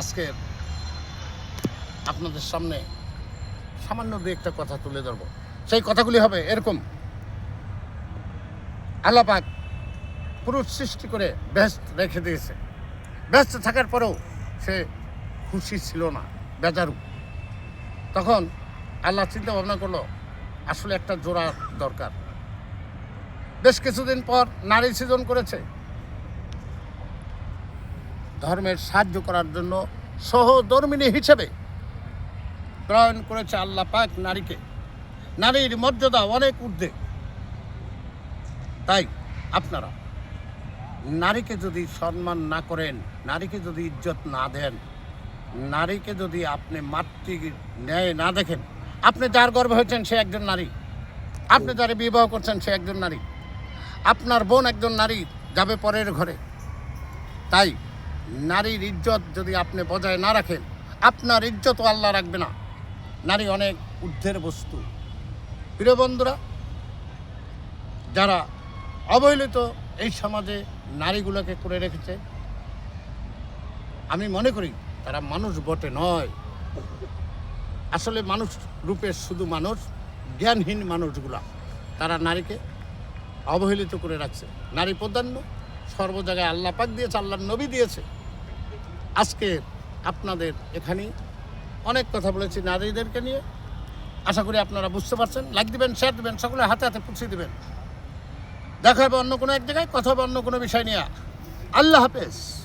আজকে আপনাদের সামনে সামান্য দু একটা কথা তুলে ধরবো। সেই কথাগুলি হবে এরকম। আল্লাপাক পুরুষ সৃষ্টি করে ব্যস্ত রেখে দিয়েছে। ব্যস্ত থাকার পরেও সে খুশি ছিল না, বেজারু। তখন আল্লাহ চিন্তা ভাবনা করল, আসলে একটা জোড়া দরকার। বেশ কিছুদিন পর নারী সৃজন করেছে। ধর্মের সাহায্য করার জন্য সহধর্মিনী হিসেবে প্রেরণ করেছে আল্লাহ পাক নারীকে। নারীর মর্যাদা অনেক ঊর্ধ্বে। তাই আপনারা নারীকে যদি সম্মান না করেন, নারীকে যদি ইজ্জত না দেন, নারীকে যদি আপনি মাতৃ ন্যায় না দেখেন, আপনি যার গর্বে হয়েছেন সে একজন নারী। আপনি যারা বিবাহ করছেন সে একজন নারী। আপনার বোন একজন নারী যাবে পরের ঘরে। তাই নারীর ইজ্জত যদি আপনি বজায় না রাখেন, আপনার ইজ্জতও আল্লাহ রাখবে না। নারী অনেক ঊর্ধ্বের বস্তু। প্রিয় বন্ধুরা, যারা অবহেলিত এই সমাজে নারীগুলোকে করে রেখেছে, আমি মনে করি তারা মানুষ বটে নয়। আসলে মানুষ রূপে শুধু মানুষ, জ্ঞানহীন মানুষগুলা, তারা নারীকে অবহেলিত করে রাখছে। নারী প্রাধান্য, সর্ব জায়গায় আল্লাহ পাক দিয়েছে, আল্লাহর নবী দিয়েছে। আজকে আপনাদের এখানেই অনেক কথা বলেছি নারীদেরকে নিয়ে। আশা করি আপনারা বুঝতে পারছেন। লাইক দিবেন শেয়ার দিবেন, সকলে হাতে হাতে পুছিয়ে দেবেন। দেখা হবে অন্য কোনো এক জায়গায়, কথা হবে অন্য কোনো বিষয় নিয়ে। আল্লাহ হাফেজ।